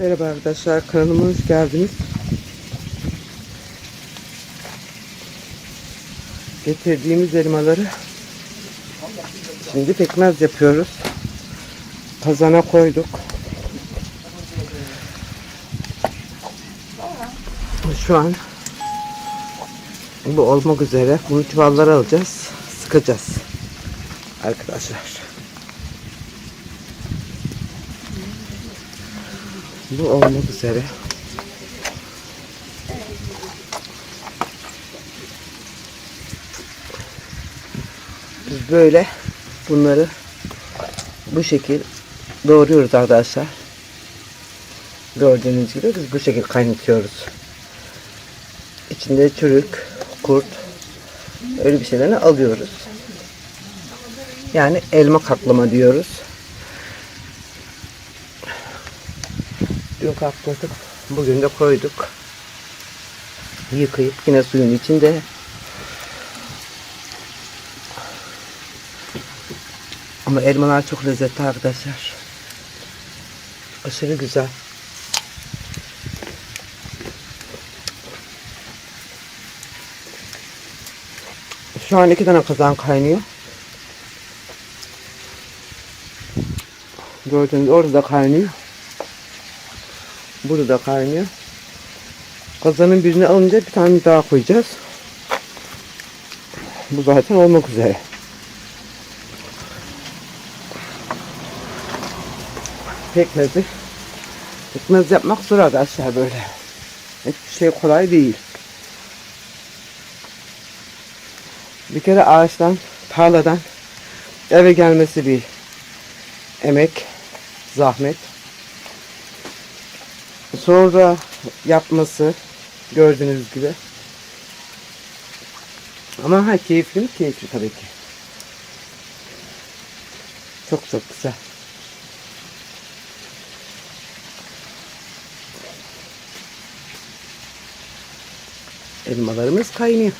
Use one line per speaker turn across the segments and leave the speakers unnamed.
Merhaba arkadaşlar kanalıma hoş geldiniz. Getirdiğimiz elmaları şimdi pekmez yapıyoruz. Kazana koyduk. Şu an bu olmak üzere. Bunu çuvallara alacağız. Sıkacağız. Arkadaşlar. Bu olmak üzere. Biz böyle bunları bu şekil doğruyoruz arkadaşlar. Gördüğünüz gibi biz bu şekil kaynatıyoruz. İçinde çürük, kurt öyle bir şeylerini alıyoruz. Yani elma katlama diyoruz. Dün katladık. Bugün de koyduk. Yıkayıp yine suyun içinde Ama elmalar çok lezzetli arkadaşlar. Aşırı güzel. Şu an iki tane kazan kaynıyor. Gördüğünüz orada da kaynıyor. Burada da kaynıyor. Kazanın birini alınca bir tane daha koyacağız. Bu zaten olmak üzere. Pekmezi. Pekmez yapmak zor arkadaşlar böyle. Hiçbir şey kolay değil. Bir kere ağaçtan, tarladan eve gelmesi bir emek, zahmet. Sonra yapması gördüğünüz gibi. Ama ha keyifli mi? Keyifli tabii ki. Çok çok güzel. Elmalarımız kaynıyor.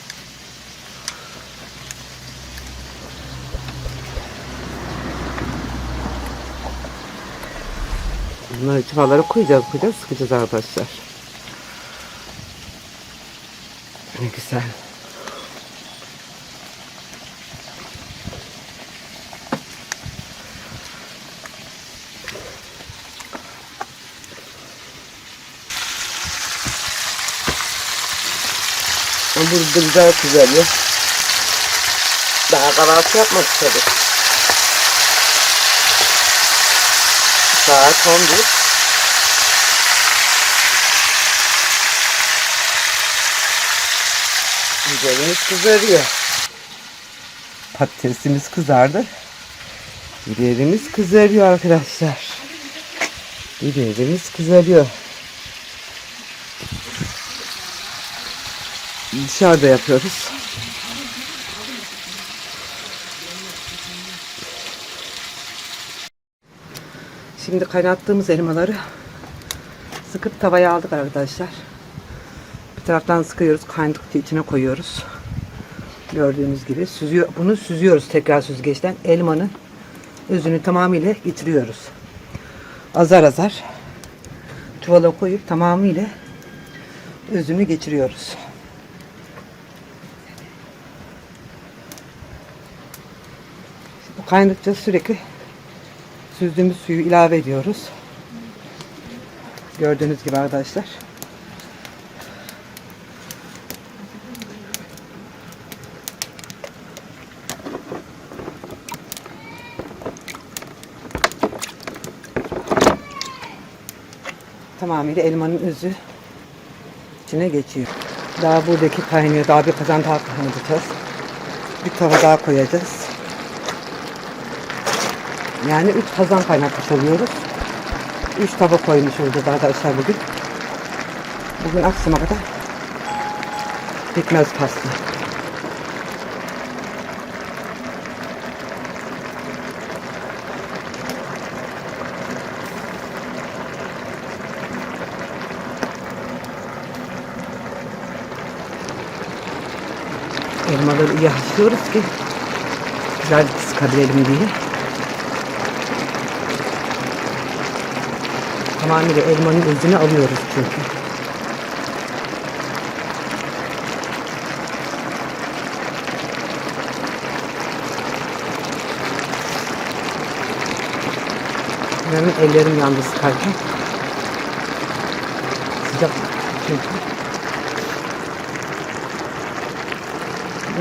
Bunları çuvallara koyacağız, koyacağız, sıkacağız arkadaşlar. Ne güzel. Burada güzel kızarıyor. Daha kahvaltı yapmadık tabii. Saat 11. Biberimiz kızarıyor. Patatesimiz kızardı. Biberimiz kızarıyor arkadaşlar. Biberimiz kızarıyor. Dışarıda yapıyoruz. Şimdi kaynattığımız elmaları sıkıp tavaya aldık arkadaşlar. Bir taraftan sıkıyoruz, kaynadıkça içine koyuyoruz. Gördüğünüz gibi süzüyor, bunu süzüyoruz tekrar süzgeçten. Elmanın özünü tamamıyla geçiriyoruz. Azar azar çuvala koyup tamamıyla özünü geçiriyoruz. Bu kaynadıkça sürekli süzdüğümüz suyu ilave ediyoruz. Gördüğünüz gibi arkadaşlar. Tamamıyla elmanın özü içine geçiyor. Daha buradaki kaynıyor. Daha bir kazan daha kaynatacağız. Bir tava daha koyacağız. Yani 3 kazan kaynatmış oluyoruz. 3 tava koymuş olacağız arkadaşlar bugün. Bugün akşama kadar pekmez pasta. Elmaları iyi haşlıyoruz ki güzel sıkabilelim diye. Tamamıyla elmanın özünü alıyoruz çünkü. Benim ellerim yandı sıkarken. Sıcak çünkü.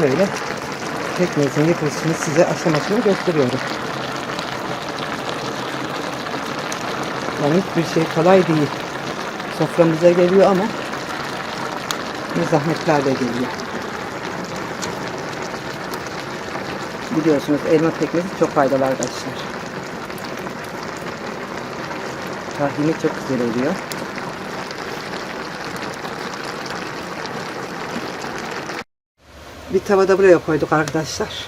Böyle pekmezin yapılışını size aşamasını gösteriyorum. Yani hiçbir şey kolay değil. Soframıza geliyor ama ne zahmetlerle geliyor. Biliyorsunuz elma pekmezi çok faydalı arkadaşlar. Tahini çok güzel oluyor. Bir tava da buraya koyduk arkadaşlar.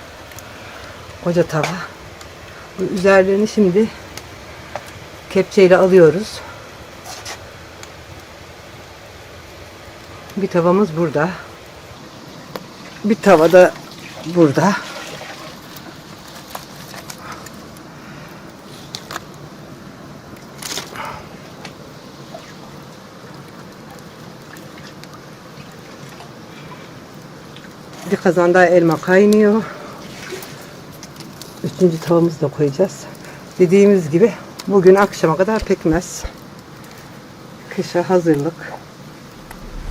Koca tava. Üzerlerini şimdi kepçeyle alıyoruz. Bir tavamız burada. Bir tava da burada. Bir kazanda elma kaynıyor. Üçüncü tavamızı da koyacağız. Dediğimiz gibi bugün akşama kadar pekmez. Kışa hazırlık.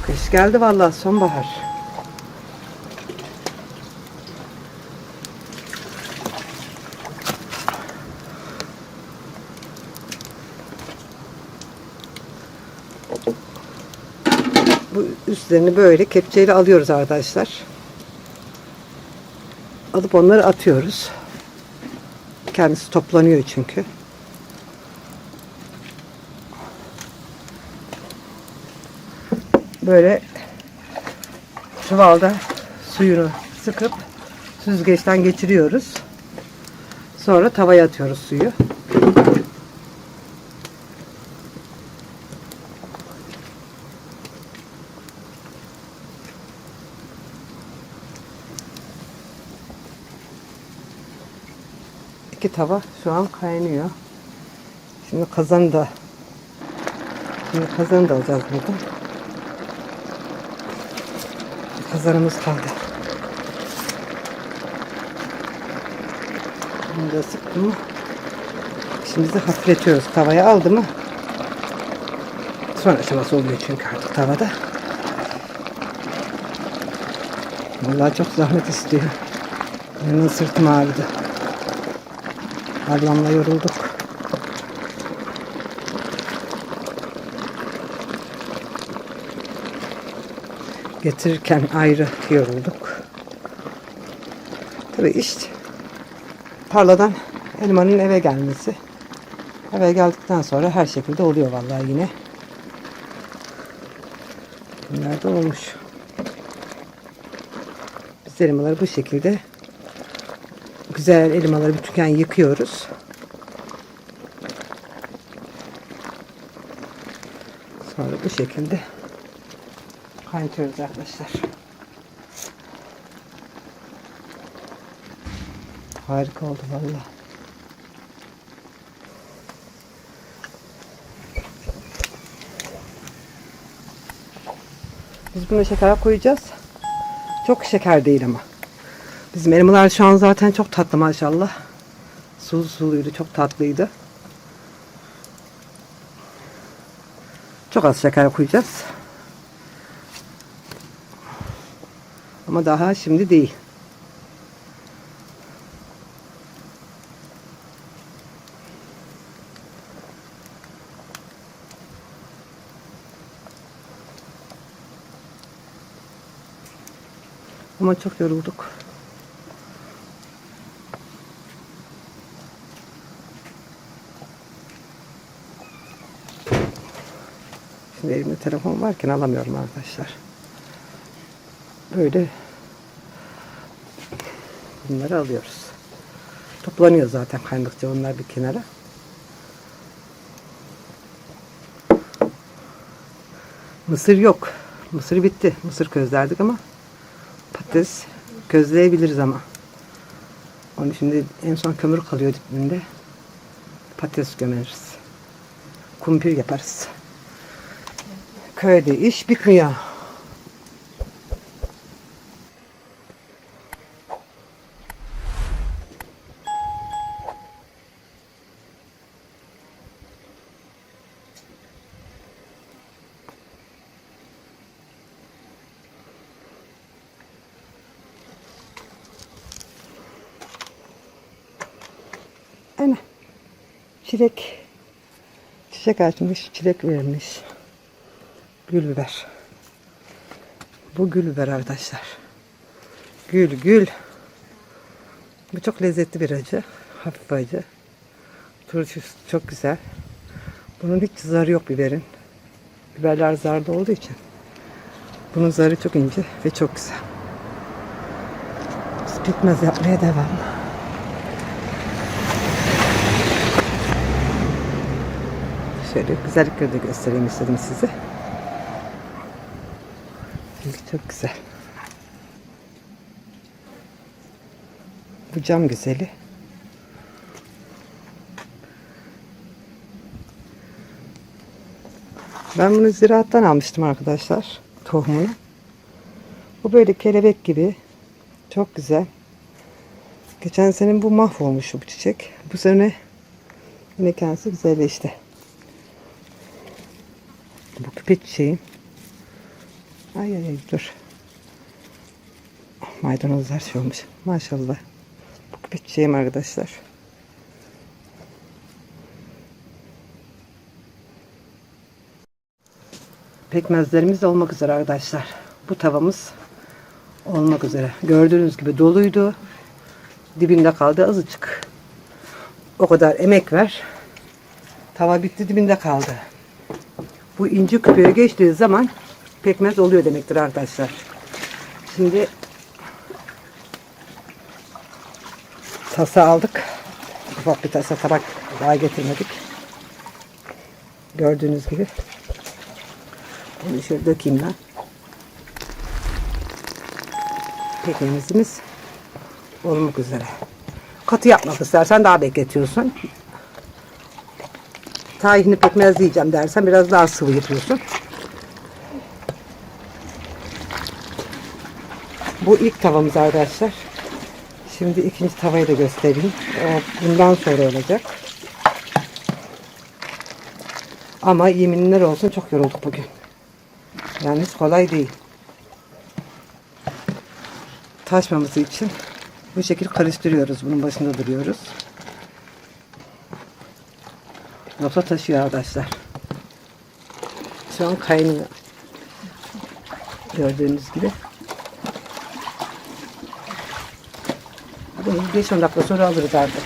Kış geldi vallahi sonbahar. Bu üstlerini böyle kepçeyle alıyoruz arkadaşlar. Alıp onları atıyoruz. Kendisi toplanıyor çünkü. Böyle çuvalda suyunu sıkıp süzgeçten geçiriyoruz. Sonra tavaya atıyoruz suyu. İki tava şu an kaynıyor. Şimdi kazanı da şimdi kazanı da alacağız buradan. Kazanımız kaldı. Bunu da sıktım? Şimdi de hafifletiyoruz. Tavaya aldı mı? Son aşaması oluyor çünkü artık tavada. Vallahi çok zahmet istiyor. Benim sırtım ağrıdı. Ablamla yorulduk. Getirirken ayrı yorulduk. Tabii işte tarladan elmanın eve gelmesi. Eve geldikten sonra her şekilde oluyor vallahi yine. Bunlar da olmuş. Biz elmaları bu şekilde güzel elmaları bütünken yıkıyoruz. Sonra bu şekilde kaynatıyoruz arkadaşlar. Harika oldu valla. Biz buna şeker koyacağız. Çok şeker değil ama. Bizim elmalar şu an zaten çok tatlı maşallah. Sulu suluydu, çok tatlıydı. Çok az şeker koyacağız. Ama daha şimdi değil. Ama çok yorulduk. Şimdi elimde telefon varken alamıyorum arkadaşlar. Böyle bunları alıyoruz. Toplanıyor zaten kaynadıkça onlar bir kenara. Mısır yok. Mısır bitti. Mısır közlerdik ama patates közleyebiliriz ama. Onun şimdi en son kömür kalıyor dibinde. Patates gömeriz. kumpir yaparız. Köyde iş bitmiyor. Çilek. Çiçek açmış, çilek vermiş. Gül biber. Bu gül biber arkadaşlar. Gül gül. Bu çok lezzetli bir acı. Hafif acı. Turşusu çok güzel. Bunun hiç zarı yok biberin. Biberler zarda olduğu için. Bunun zarı çok ince ve çok güzel. Biz pekmez yapmaya devam. Şöyle güzellikleri de göstereyim istedim size. Çok güzel. Bu cam güzeli. Ben bunu ziraattan almıştım arkadaşlar. Tohumunu. Bu böyle kelebek gibi. Çok güzel. Geçen sene bu mahvolmuş bu çiçek. Bu sene yine kendisi güzelleşti. Bu küpe çiçeğim. Ay ay ay dur. Maydanozlar şey olmuş. Maşallah. Bu küpe çiçeğim arkadaşlar. Pekmezlerimiz olmak üzere arkadaşlar. Bu tavamız olmak üzere. Gördüğünüz gibi doluydu. Dibinde kaldı azıcık. O kadar emek ver. Tava bitti dibinde kaldı. Bu inci küpeye geçtiği zaman pekmez oluyor demektir arkadaşlar. Şimdi tasa aldık. Ufak bir tasa tabak daha getirmedik. Gördüğünüz gibi. Bunu şöyle dökeyim ben. Pekmezimiz olmak üzere. Katı yapmak istersen daha bekletiyorsun. Tahinli pekmez diyeceğim dersen biraz daha sıvı yapıyorsun. Bu ilk tavamız arkadaşlar. Şimdi ikinci tavayı da göstereyim. Bundan sonra olacak. Ama yeminler olsun çok yorulduk bugün. Hiç kolay değil. Taşmaması için bu şekilde karıştırıyoruz. Bunun başında duruyoruz. Yoksa taşıyor arkadaşlar. Şu an kaynıyor. Gördüğünüz gibi. Bunu 5-10 dakika sonra alırız artık.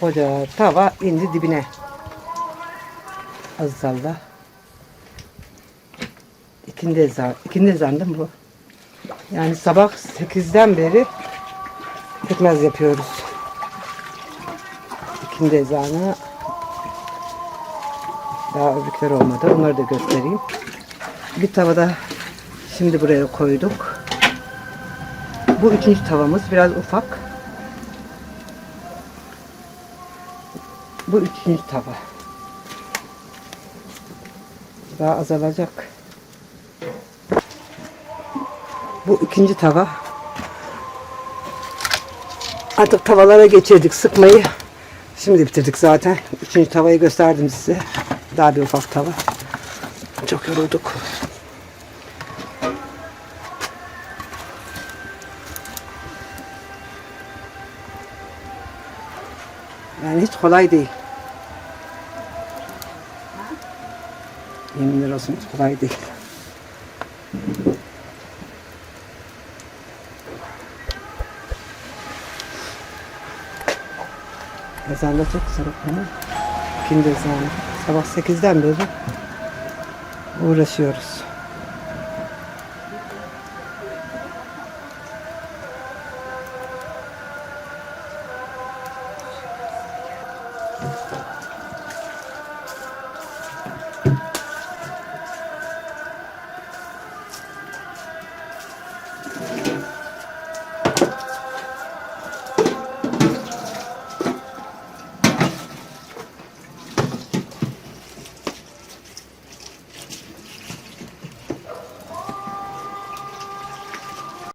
Koca tava indi dibine. Az salda. İkindi ezan. İkindi ezan bu? Yani sabah 8'den beri pekmez yapıyoruz. İkindi ezanı daha öbürkler olmadı. Onları da göstereyim. Bir tavada şimdi buraya koyduk. Bu üçüncü tavamız biraz ufak. Bu üçüncü tava. Daha azalacak. Bu ikinci tava. Artık tavalara geçirdik sıkmayı. Şimdi bitirdik zaten. Üçüncü tavayı gösterdim size. Daha bir ufak tava. Çok yorulduk. Yani hiç kolay değil. Yeminler olsun hiç kolay değil. Ezan da çok güzel İkindi ezanı. Sabah 8'den beri uğraşıyoruz.